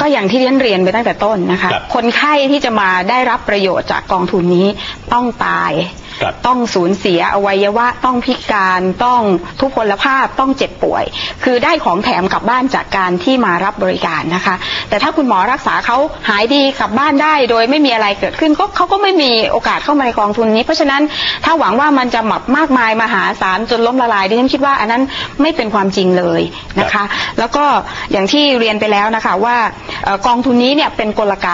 ก็อย่างที่เรียนเรียนไปตั้งแต่ต้นนะคะครับคนไข้ที่จะมาได้รับประโยชน์จากกองทุนนี้ต้องตายครับ ต้องสูญเสียอวัยวะต้องพิการต้องทุพพลภาพต้องเจ็บป่วย คือได้ของแถมกลับบ้านจากการที่มารับบริการนะคะ แต่ถ้าคุณหมอรักษาเขาหายดีกลับบ้านได้ โดยไม่มีอะไรเกิดขึ้นก็เขาก็ไม่มีโอกาสเข้ามาในกองทุนนี้ เพราะฉะนั้นถ้าหวังว่ามันจะหมับมากมายมหาศาลจนล้มละลายดิฉันคิดว่าอันนั้นไม่เป็นความจริงเลยนะคะ แล้วก็อย่างที่เรียนไปแล้วนะคะว่ากองทุนนี้เนี่ยเป็นกลไก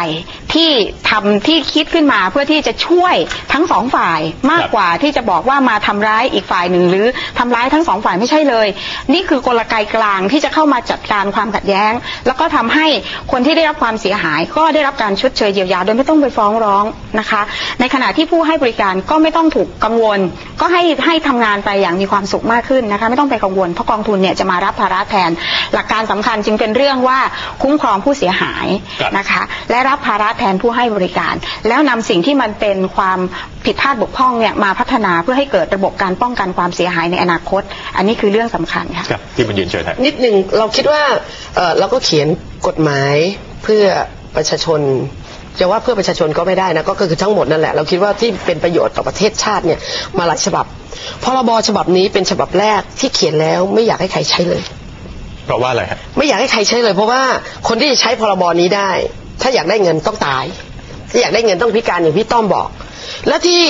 ที่ทำที่คิดขึ้นมาเพื่อที่จะช่วยทั้งสองฝ่ายมากครับกว่าที่จะบอกว่ามาทำร้ายอีกฝ่ายหนึ่งหรือทำร้ายทั้งสองฝ่ายไม่ใช่เลย นี่คือกลไกกลางที่จะเข้ามาจัดการความขัดแย้ง แล้วก็ทำให้คนที่ได้รับความเสียหาย ก็ได้รับการชดเชยเยียวยาโดยไม่ต้องไปฟ้องร้องนะคะ ในขณะที่ผู้ให้บริการก็ไม่ต้องถูกกังวล ก็ให้ให้ทำงานไปอย่างมีความสุขมากขึ้นนะคะ ไม่ต้องไปกังวลเพราะกองทุนเนี่ยจะมารับภาระแทน หลักการสำคัญจึงเป็นเรื่องว่าคุ้มครองผู้เสียหายครับนะคะ และรับภาระแทนผู้ให้บริการ แล้วนำสิ่งที่มันเป็นความผิดพลาดบกพร่องเนี่ยมาพัฒนาเพื่อให้เกิดระบบการป้องกันความเสียหายในอนาคต อันนี้คือเรื่องสำคัญค่ะครับที่มันยืนเชิญครับนิดหนึ่งเราคิดว่าเอ่อเราก็เขียนกฎหมายเพื่อประชาชนจะว่าเพื่อประชาชนก็ไม่ได้นะก็คือทั้งหมดนั่นแหละเราคิดว่าที่เป็นประโยชน์ต่อประเทศชาติเนี่ยมาหลายฉบับพรบฉบับนี้เป็นฉบับแรกที่เขียนแล้วไม่อยากให้ใครใช้เลย เพราะว่าอะไรครับไม่อยากให้ใครใช้เลย เพราะว่าคนที่จะใช้พรบนี้ได้ ถ้าอยากได้เงินต้องตาย ถ้าอยากได้เงินต้องพิการอย่างพี่ต้อมบอก และที่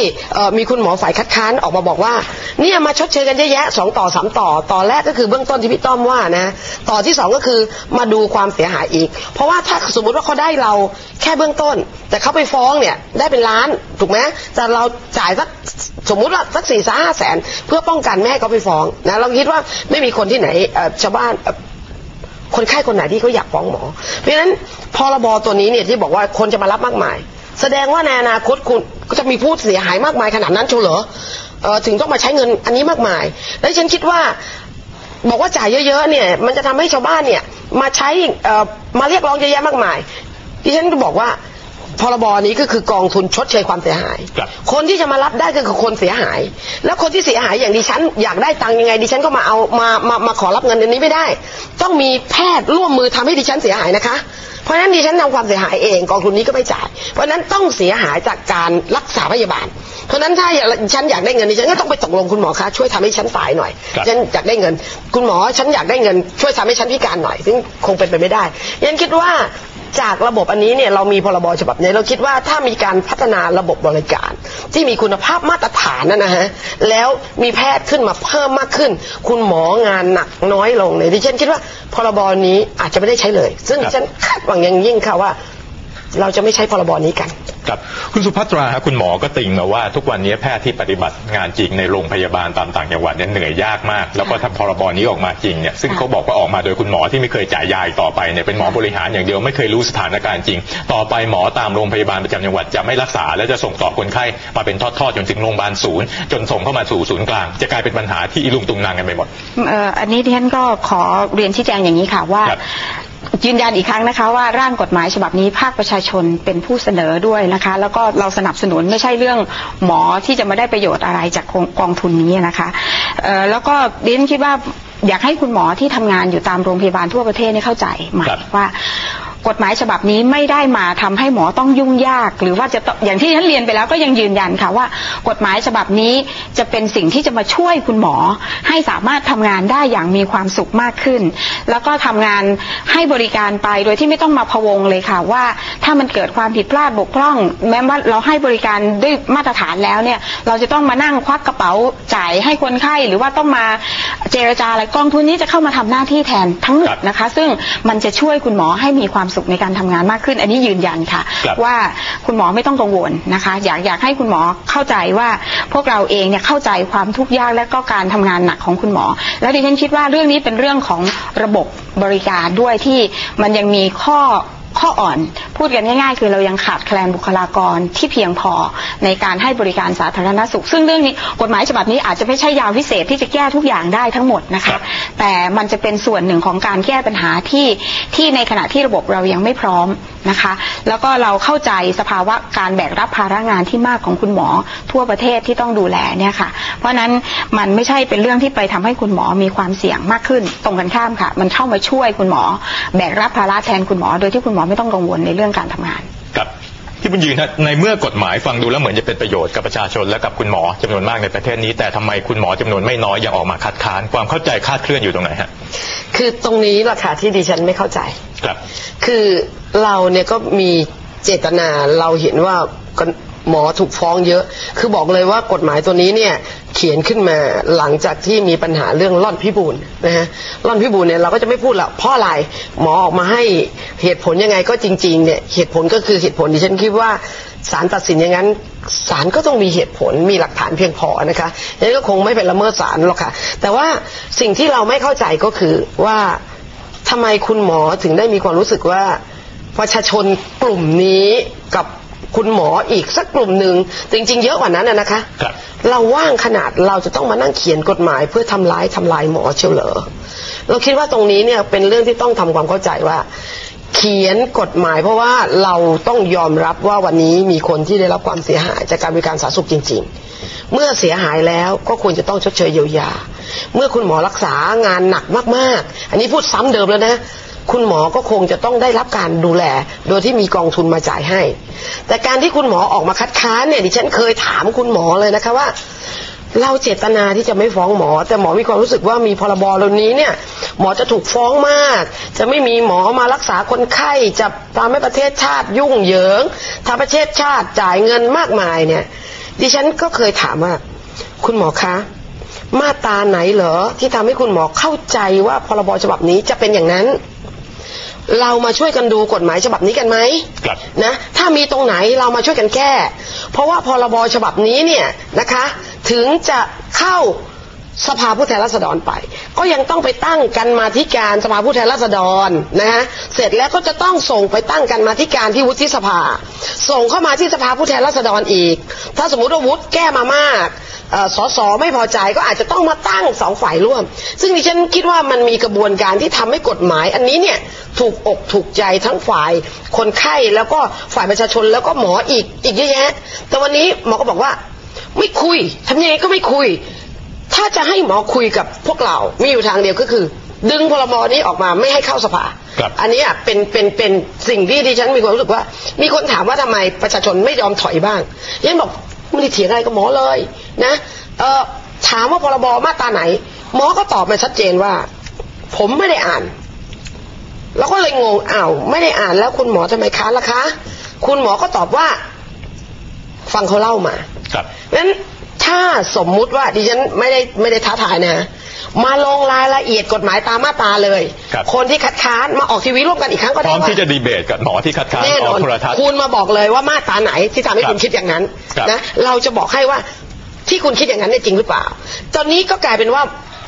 มีคุณหมอฝ่ายคัดค้านออกมาบอกว่าเนี่ยมาชดเชยกันเยอะแยะสองต่อสามต่อต่อแรกก็คือเบื้องต้นที่พี่ต้อมว่านะ ต่อที่สองก็คือมาดูความเสียหายอีก เพราะว่าถ้าสมมติว่าเขาได้เราแค่เบื้องต้น แต่เขาไปฟ้องเนี่ยได้เป็นล้านถูกไหมแต่เราจ่ายสักสมมุติว่าสักสี่สห้าแสนเพื่อป้องกันไม่ให้เขาไปฟ้องนะเราคิดว่าไม่มีคนที่ไหนชาวบ้าน คนไข้คนไหนที่เขาอยากฟ้องหมอ เพราะฉะนั้นพรบตัวนี้เนี่ยที่บอกว่าคนจะมารับมากมาย แสดงว่าในอนาคตคุณก็จะมีผู้เสียหายมากมายขนาดนั้นเชียวเหรอเอ่อถึงต้องมาใช้เงินอันนี้มากมาย และฉันคิดว่าบอกว่าจ่ายเยอะๆเนี่ย มันจะทำให้ชาวบ้านเนี่ย มาใช้มาเรียกร้องเยอะแยะมากมายดิฉันก็บอกว่า พรบนี้ก็คือกองทุนชดเชยความเสียหายครับคนที่จะมารับได้ก็คือคนเสียหาย แล้วคนที่เสียหายอย่างดิฉันอยากได้ตังค์ยังไงดิฉันก็มาเอามามามาขอรับเงินอันนี้ไม่ได้ ต้องมีแพทย์ร่วมมือทำให้ดิฉันเสียหายนะคะเพราะฉะนั้นดิฉันทำความเสียหายเองกองทุนนี้ก็ไม่จ่าย เพราะฉะนั้นต้องเสียหายจากการรักษาพยาบาล เพราะฉะนั้นถ้าอยากฉันอยากได้เงินดิฉันก็ต้องไปตกลงคุณหมอคะช่วยทำให้ฉันตายหน่อยครับฉันอยากได้เงิน คุณหมอฉันอยากได้เงิน ช่วยทำให้ฉันพิการหน่อย ซึ่งคงเป็นไปไม่ได้ยันคิดว่า จากระบบอันนี้เนี่ยเรามีพรบฉบับนี้เราคิดว่าถ้ามีการพัฒนาระบบบริการ ที่มีคุณภาพมาตรฐานนะนะฮะแล้วมีแพทย์ขึ้นมาเพิ่มมากขึ้น คุณหมองานหนักน้อยลงเนี่ยดิฉันคิดว่าพรบนี้อาจจะไม่ได้ใช้เลย ซึ่งดิฉันคาดหวังอย่างยิ่งค่ะว่า เราจะไม่ใช้พรบนี้กัน ครับคุณสุภัตราครับคุณหมอก็ติงมาว่าทุกวันนี้แพทย์ที่ปฏิบัติงานจริงในโรงพยาบาลตามต่างจังหวัดเนี่ยเหนื่อยยากมาก แล้วก็ถ้าพรบนี้ออกมาจริงเนี่ยซึ่งค่ะเขาบอกว่าออกมาโดยคุณหมอที่ไม่เคยจ่ายยาอีกต่อไปเนี่ยเป็นหมอบริหารอย่างเดียวไม่เคยรู้สถานการณ์จริง ต่อไปหมอตามโรงพยาบาลประจำจังหวัดจะไม่รักษา และจะส่งต่อคนไข้มาเป็นทอดๆจนถึงโรงพยาบาลศูนย์จนส่งเข้ามาสู่ศูนย์กลาง จะกลายเป็นปัญหาที่อีลุงตุงนางกันไปหมดเอ่ออันนี้ดิฉันก็ขอเรียนชี้แจงอย่างนี้ค่ะว่าครับ ยืนยันอีกครั้งนะคะว่าร่างกฎหมายฉบับนี้ภาคประชาชนเป็นผู้เสนอด้วยนะคะ แล้วก็เราสนับสนุนไม่ใช่เรื่องหมอที่จะมาได้ประโยชน์อะไรจากกองทุนนี้นะคะเอ่อแล้วก็ดิฉันคิดว่าอยากให้คุณหมอที่ทำงานอยู่ตามโรงพยาบาลทั่วประเทศเนี่ยเข้าใจใหม่ครับว่า กฎหมายฉบับนี้ไม่ได้มาทำให้หมอต้องยุ่งยาก หรือว่าจะอย่างที่ฉันเรียนไปแล้วก็ยังยืนยันค่ะว่า กฎหมายฉบับนี้จะเป็นสิ่งที่จะมาช่วยคุณหมอ ให้สามารถทำงานได้อย่างมีความสุขมากขึ้น แล้วก็ทำงานให้บริการไปโดยที่ไม่ต้องมาพะวงเลยค่ะว่าถ้ามันเกิดความผิดพลาดบกพร่อง แม้ว่าเราให้บริการด้วยมาตรฐานแล้วเนี่ยเราจะต้องมานั่งควักกระเป๋าจ่ายให้คนไข้หรือว่าต้องมาเจรจาอะไรกองทุนนี้จะเข้ามาทำหน้าที่แทนทั้งหมดนะคะ ซึ่งมันจะช่วยคุณหมอให้มีความสุขในการทำงานมากขึ้น อันนี้ยืนยันค่ะครับว่าคุณหมอไม่ต้องกังวลนะคะ อยากอยากให้คุณหมอเข้าใจว่าพวกเราเองเนี่ยเข้าใจความทุกข์ยากและก็การทำงานหนักของคุณหมอ แล้วดิฉันคิดว่าเรื่องนี้เป็นเรื่องของระบบบริการด้วยที่มันยังมีข้อ ข้ออ่อน พูดกันง่าย ๆ คือเรายังขาดแคลนบุคลากรที่เพียงพอในการให้บริการสาธารณสุข ซึ่งเรื่องนี้กฎหมายฉบับนี้อาจจะไม่ใช่ยาวพิเศษที่จะแก้ทุกอย่างได้ทั้งหมดนะครัคะบแต่มันจะเป็นส่วนหนึ่งของการแก้ปัญหาที่ที่ในขณะที่ระบบเรายังไม่พร้อมนะคะ แล้วก็เราเข้าใจสภาวะการแบกรับภาระงานที่มากของคุณหมอ ทั่วประเทศที่ต้องดูแลเนี่ยค่ะ เพราะฉะนั้นมันไม่ใช่เป็นเรื่องที่ไปทำให้คุณหมอมีความเสี่ยงมากขึ้น ตรงกันข้ามค่ะ มันเข้ามาช่วยคุณหมอ แบกรับภาระแทนคุณหมอ โดยที่คุณหมอไม่ต้องกังวลในเรื่องการทำงานครับที่บุญยืนฮะในเมื่อกฎหมายฟังดูแล้วเหมือนจะเป็นประโยชน์กับประชาชนและกับคุณหมอจำนวนมากในประเทศนี้ แต่ทำไมคุณหมอจำนวนไม่น้อยยังออกมาคัดค้านความเข้าใจคลาดเคลื่อนอยู่ตรงไหนฮะคือตรงนี้แหละค่ะที่ดิฉันไม่เข้าใจครับ คือเราเนี่ยก็มีเจตนาเราเห็นว่า หมอถูกฟ้องเยอะ คือบอกเลยว่ากฎหมายตัวนี้เนี่ยเขียนขึ้นมาหลังจากที่มีปัญหาเรื่องร่อนพิบูลนะฮะร่อนพิบูลเนี่ยเราก็จะไม่พูดละเพราะอะไรหมอออกมาให้เหตุผลยังไงก็จริงๆเนี่ยเหตุผลก็คือเหตุผลที่ฉันคิดว่าศาลตัดสินอย่างนั้นศาลก็ต้องมีเหตุผลมีหลักฐานเพียงพอนะคะยังก็คงไม่เป็นละเมิดศาลหรอกค่ะ แต่ว่าสิ่งที่เราไม่เข้าใจก็คือว่าทำไมคุณหมอถึงได้มีความรู้สึกว่าประชาชนกลุ่มนี้กับ คุณหมออีกสักกลุ่มหนึ่งจริง ๆ เยอะกว่านั้นนะนะคะ ครับ เราว่างขนาดเราจะต้องมานั่งเขียนกฎหมาย เพื่อทำร้ายทำลายหมอเชียวเหรอเราคิดว่าตรงนี้เนี่ยเป็นเรื่องที่ต้องทำความเข้าใจว่า เขียนกฎหมายเพราะว่าเราต้องยอมรับว่าวันนี้มีคนที่ได้รับความเสียหายจากการบริการสาธารณสุขจริง ๆ เมื่อเสียหายแล้วก็ควรจะต้องชดเชยเยียวยา เมื่อคุณหมอรักษางานหนักมากๆ อันนี้พูดซ้ำเดิมแล้วนะ คุณหมอก็คงจะต้องได้รับการดูแล โดยที่มีกองทุนมาจ่ายให้ แต่การที่คุณหมอออกมาคัดค้านเนี่ยดิฉันเคยถามคุณหมอเลยนะคะว่า เราเจตนาที่จะไม่ฟ้องหมอ แต่หมอมีความรู้สึกว่ามีพรบเหล่านี้เนี่ย หมอจะถูกฟ้องมาก จะไม่มีหมอมารักษาคนไข้จะทำให้ประเทศชาติยุ่งเหยิงทำประเทศชาติจ่ายเงินมากมายเนี่ย ดิฉันก็เคยถามว่า คุณหมอคะมาตราไหนเหรอที่ทำให้คุณหมอเข้าใจว่าพรบฉบับนี้จะเป็นอย่างนั้น เรามาช่วยกันดูกฎหมายฉบับนี้กันไหมครับ นะถ้ามีตรงไหนเรามาช่วยกันแก้ เพราะว่าพรบฉบับนี้เนี่ยนะคะ ถึงจะเข้าสภาผู้แทนราษฎรไป ก็ยังต้องไปตั้งกันมาธิการสภาผู้แทนราษฎรนะฮะเสร็จแล้วก็จะต้องส่งไปตั้งกันมาธิการที่วุฒิสภา ส่งเข้ามาที่สภาผู้แทนราษฎรอีก ถ้าสมมติว่าวุฒิแก้มามากเอ่อสสไม่พอใจก็อาจจะต้องมาตั้งสองฝ่ายร่วม ซึ่งดิฉันคิดว่ามันมีกระบวนการที่ทำให้กฎหมาย อันนี้เนี่ย ถูกอกถูกใจทั้งฝ่ายคนไข้แล้วก็ฝ่ายประชาชนแล้วก็หมออีกอีกเยอะแยะ แต่วันนี้หมอก็บอกว่า ไม่คุยทำยังไงก็ไม่คุย ถ้าจะให้หมอคุยกับพวกเรา มีอยู่ทางเดียวก็คือ ดึงพรบนี้ออกมาไม่ให้เข้าสภาครับอันนี้อะเป็นเป็นเป็นสิ่งที่ดิฉันมีความรู้สึกว่า มีคนถามว่าทำไมประชาชนไม่ยอมถอยบ้างยันบอกไม่ได้เถียงอะไรกับหมอเลยนะเออถามว่าพรบมาตราไหน หมอก็ตอบมาชัดเจนว่า ผมไม่ได้อ่าน แล้วก็เลยงงอ้าวไม่ได้อ่านแล้วคุณหมอทำไมค้านล่ะคะ คุณหมอก็ตอบว่า ฟังเขาเล่ามาครับงั้นถ้าสมมุติว่าดิฉันไม่ได้ไม่ได้ท้าทายนะ มาลงรายละเอียดกฎหมายตามมาตราเลยครับคนที่คัดค้านมาออกทีวีร่วมกันอีกครั้งก็พได้ร้อมว่าที่จะดีเบตกับหมอที่คัดค้านแน่นอออนกโทรทัศน์คุณมาบอกเลยว่ามาตราไหนที่ทำให้ครับคุณคิดอย่างนั้นครับนะเราจะบอกให้ว่าที่คุณคิดอย่างนั้นเนี่ยจริงหรือเปล่า ตอนนี้ก็กลายเป็นว่า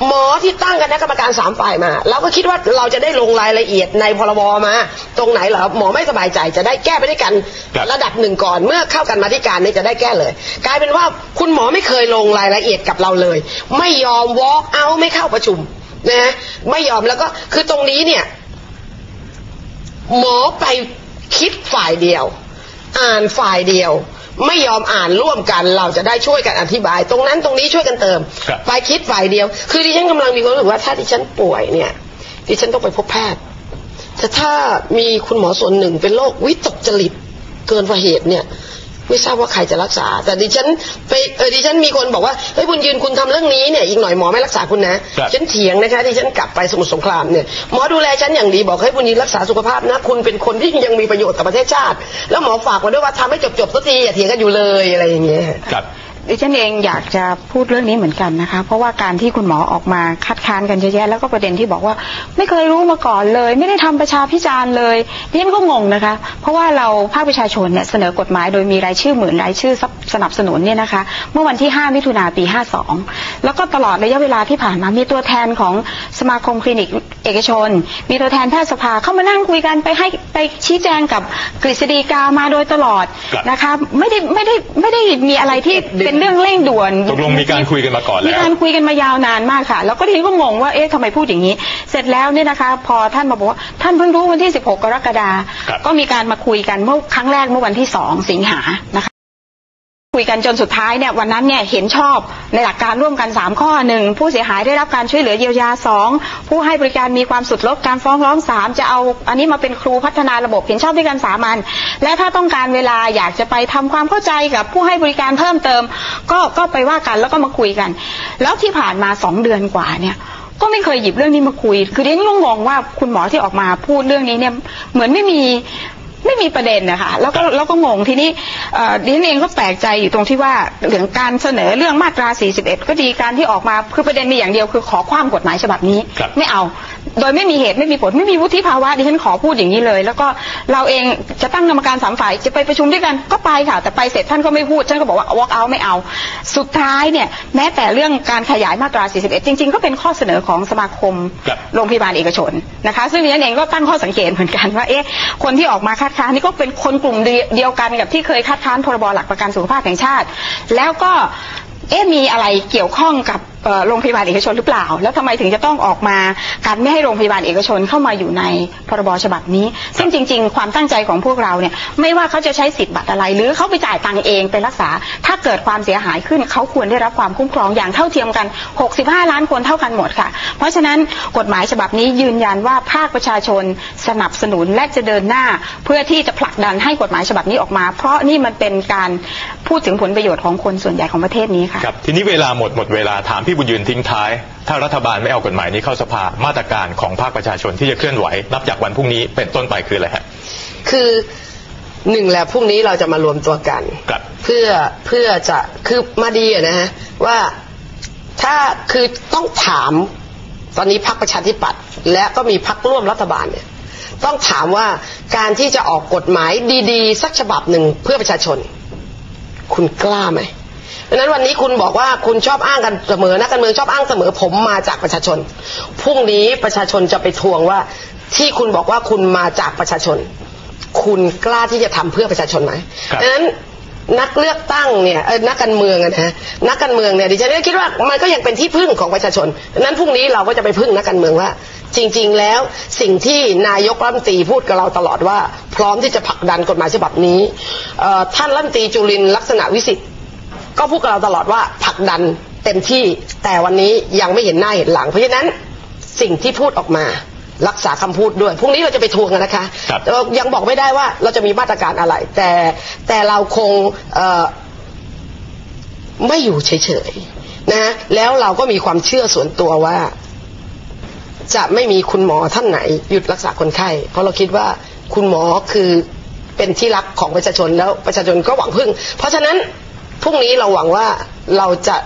หมอที่ตั้งคณะกรรมการสามฝ่ายมาเราก็คิดว่าเราจะได้ลงรายละเอียดในพรบมา ตรงไหนเหรอหมอไม่สบายใจจะได้แก้ไปด้วยกันครับระดับหนึ่งก่อนเมื่อเข้ากันมาที่การเนี่ยจะได้แก้เลย กลายเป็นว่าคุณหมอไม่เคยลงรายละเอียดกับเราเลย ไม่ยอม walk out ไม่เข้าประชุมนะไม่ยอมแล้วก็คือตรงนี้เนี่ย หมอไปคิดฝ่ายเดียว อ่านฝ่ายเดียว ไม่ยอมอ่านร่วมกันเราจะได้ช่วยกันอธิบาย ตรงนั้นตรงนี้ช่วยกันเติมครับไปคิดฝ่ายเดียว คือดิฉันกำลังมีความรู้สึกว่าถ้าดิฉันป่วยเนี่ย ดิฉันต้องไปพบแพทย์แต่ถ้ามีคุณหมอส่วนหนึ่งเป็นโรควิตกจริตเกินกว่าเหตุเนี่ย ไม่ทราบว่าใครจะรักษา แต่ดิฉันไปเออดิฉันมีคนบอกว่าเฮ้ยบุญยืนคุณทำเรื่องนี้เนี่ยอีกหน่อยหมอไม่รักษาคุณนะครับฉันเถียงนะคะดิฉันกลับไปสมุทรสงครามเนี่ยหมอดูแลฉันอย่างดีบอกให้บุญยืนรักษาสุขภาพนะคุณเป็นคนที่ยังมีประโยชน์กับประเทศชาติ แล้วหมอฝากมาด้วยว่าทำให้จบๆสักทีอย่าเถียงกันอยู่เลยอะไรอย่างเงี้ยครับ ดิฉันเองอยากจะพูดเรื่องนี้เหมือนกันนะคะ เพราะว่าการที่คุณหมอออกมาคัดค้านกันเยอะแยะแล้วก็ประเด็นที่บอกว่า ไม่เคยรู้มาก่อนเลย ไม่ได้ทำประชาพิจารณ์เลยดิฉันก็งงนะคะ เพราะว่าเราภาคประชาชนเนี่ยเสนอกฎหมายโดยมีรายชื่อหมื่นรายชื่อสนับสนุนเนี่ยนะคะ เมื่อวันที่ 5 มิถุนาปี 52 แล้วก็ตลอดระยะเวลาที่ผ่านมามีตัวแทนของสมาคมคลินิกเอกชน มีตัวแทนแพทยสภาเข้ามานั่งคุยกันไปให้ไปชี้แจงกับกฤษฎีกามาโดยตลอดนะคะ ไม่ได้ไม่ได้ไม่ได้มีอะไรที่เป็นเรื่องเร่งด่วนตกลงมีการคุยกันมาก่อนแล้วมีการคุยกันมายาวนานมากค่ะ แล้วก็ทีนี้ก็งงว่าเอ๊ะทำไมพูดอย่างนี้ เสร็จแล้วเนี่ยนะคะ พอท่านมาบอกว่าท่านเพิ่งรู้วันที่ 16 กรกฎาครับก็มีการมาคุยกันเมื่อครั้งแรกเมื่อวันที่ 2 สิงหานะคะ คุยกันจนสุดท้ายเนี่ยวันนั้นเนี่ยเห็นชอบในหลักการร่วมกัน 3 ข้อหนึ่งผู้เสียหายได้รับการช่วยเหลือเยียวยาสองผู้ให้บริการมีความสุดลดการฟ้องร้องสามจะเอาอันนี้มาเป็นครูพัฒนาระบบเห็นชอบด้วยกันสามัญและถ้าต้องการเวลาอยากจะไปทำความเข้าใจกับผู้ให้บริการเพิ่มเติม ก็ก็ไปว่ากันแล้วก็มาคุยกัน แล้วที่ผ่านมาสองเดือนกว่าเนี่ยก็ไม่เคยหยิบเรื่องนี้มาคุย คือเดนงงว่าคุณหมอที่ออกมาพูดเรื่องนี้เนี่ยเหมือนไม่มี ไม่มีประเด็นนะคะแล้วก็แล้วก็งงทีนี้เอ่อดิฉันเองก็แปลกใจอยู่ตรงที่ว่าเรื่องการเสนอเรื่องมาตรา 41 ก็ดีการที่ออกมาคือประเด็นมีอย่างเดียวคือขอความกฎหมายฉบับนี้ครับไม่เอา โดยไม่มีเหตุไม่มีผลไม่มีวุฒิภาวะดิฉันขอพูดอย่างนี้เลย แล้วก็เราเองจะตั้งกรรมการสามฝ่ายจะไปประชุมด้วยกันก็ไปค่ะ แต่ไปเสร็จท่านก็ไม่พูดท่านก็บอกว่า walk out ไม่เอา สุดท้ายเนี่ยแม้แต่เรื่องการขยายมาตรา 41 จริง ๆ ก็เป็นข้อเสนอของสมาคมครับโรงพยาบาลเอกชนนะคะ ซึ่งดิฉันเองก็ตั้งข้อสังเกตเหมือนกันว่าเอ๊ะคนที่ออกมาคัดค้านนี่ก็เป็นคนกลุ่มเดียวกันกับที่เคยคัดค้านพรบหลักประกันสุขภาพแห่งชาติ แล้วก็เอ๊ะมีอะไรเกี่ยวข้องกับ โรงพยาบาลเอกชนหรือเปล่า แล้วทำไมถึงจะต้องออกมาการไม่ให้โรงพยาบาลเอกชนเข้ามาอยู่ในพรบฉบับนี้ ซึ่งจริง ๆ ความตั้งใจของพวกเราเนี่ยไม่ว่าเขาจะใช้สิทธิ์บัตรอะไร หรือเขาไปจ่ายตังค์เองไปรักษา ถ้าเกิดความเสียหายขึ้นเขาควรได้รับความคุ้มครองอย่างเท่าเทียมกัน 65 ล้านคนเท่ากันหมดค่ะ เพราะฉะนั้นกฎหมายฉบับนี้ยืนยันว่าภาคประชาชนสนับสนุนและจะเดินหน้า เพื่อที่จะผลักดันให้กฎหมายฉบับนี้ออกมา เพราะนี่มันเป็นการพูดถึงผลประโยชน์ของคนส่วนใหญ่ของประเทศนี้ค่ะครับทีนี้เวลาหมดหมดเวลาถามพี่บุญยืนทิ้งท้าย ถ้ารัฐบาลไม่เอากฎหมายนี้เข้าสภามาตรการของภาคประชาชนที่จะเคลื่อนไหว นับจากวันพรุ่งนี้เป็นต้นไปคืออะไรฮะคือหนึ่งแหละพรุ่งนี้เราจะมารวมตัวกันครับเพื่อเพื่อจะคือมาดีอะนะฮะว่าถ้าคือต้องถามตอนนี้พักประชาธิปัตย์และก็มีพักร่วมรัฐบาลเนี่ยต้องถามว่าการที่จะออกกฎหมายดี ๆ สักฉบับหนึ่งเพื่อประชาชน คุณกล้าไหม ดังนั้นวันนี้คุณบอกว่าคุณชอบอ้างกันเสมอนักการเมืองชอบอ้างเสมอผมมาจากประชาชน พรุ่งนี้ประชาชนจะไปทวงว่าที่คุณบอกว่าคุณมาจากประชาชน คุณกล้าที่จะทำเพื่อประชาชนไหมครับดังนั้นนักเลือกตั้งเนี่ยเอ่อนักการเมืองอะนะนักการเมืองเนี่ยดิฉันก็คิดว่ามันก็ยังเป็นที่พึ่งของประชาชนดังนั้นพรุ่งนี้เราก็จะไปพึ่งนักการเมืองว่า จริง ๆ แล้วสิ่งที่นายกรัฐมนตรีพูดกับเราตลอดว่า พร้อมที่จะผลักดันกฎหมายฉบับนี้เอ่อท่านรัฐมนตรีจุลินทร์ลักษณะวิสิทธิ์ ก็พูดกับเราตลอดว่าผลักดันเต็มที่แต่วันนี้ยังไม่เห็นหน้าเห็นหลัง เพราะฉะนั้นสิ่งที่พูดออกมารักษาคำพูดด้วย พรุ่งนี้เราจะไปทวงกันนะคะครับแต่ว่ายังบอกไม่ได้ว่าเราจะมีมาตรการอะไร แต่แต่เราคงเอ่อไม่อยู่เฉยๆนะแล้วเราก็มีความเชื่อส่วนตัวว่า จะไม่มีคุณหมอท่านไหน หยุดรักษาคนไข้ เพราะเราคิดว่าคุณหมอคือเป็นที่รักของประชาชนแล้วประชาชนก็หวังพึ่ง เพราะฉะนั้น พรุ่งนี้เราหวังว่าเราจะ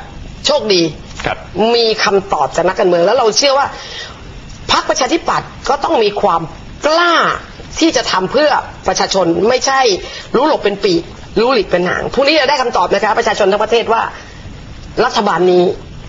โชคดี ครับมีคำตอบจากนักการเมือง แล้วเราเชื่อว่าพรรคประชาธิปัตย์ก็ต้องมีความกล้าที่จะทำเพื่อประชาชนไม่ใช่รู้หลบเป็นปีกรู้หลีกเป็นหางพรุ่งนี้จะได้คำตอบนะคะประชาชนทั้งประเทศว่า รัฐบาลนี้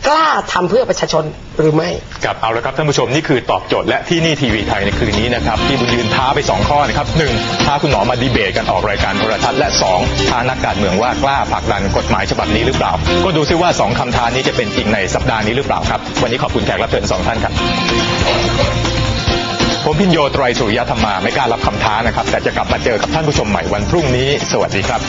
กล้าทำเพื่อประชาชน หรือไม่ครับเอาละครับท่านผู้ชมนี่คือตอบโจทย์และที่นี่ทีวีไทยในคืนนี้นะครับที่บุญยืนท้าไป 2 ข้อนะครับหนึ่งท้าคุณหมอมาดีเบตกันออกรายการโทรทัศน์และ 2 ท้านักการเมืองว่ากล้าผลักดันกฎหมายฉบับนี้หรือเปล่า ก็ดูซิว่า 2คำท้านี้จะเป็นจริงในสัปดาห์นี้หรือเปล่าครับ วันนี้ขอบคุณแขกรับเชิญสองท่านครับผมพินโยไตรสุริยธรรมา ไม่กล้ารับคำท้านะครับ แต่จะกลับมาเจอกับท่านผู้ชมใหม่วันพรุ่งนี้ สวัสดีครับ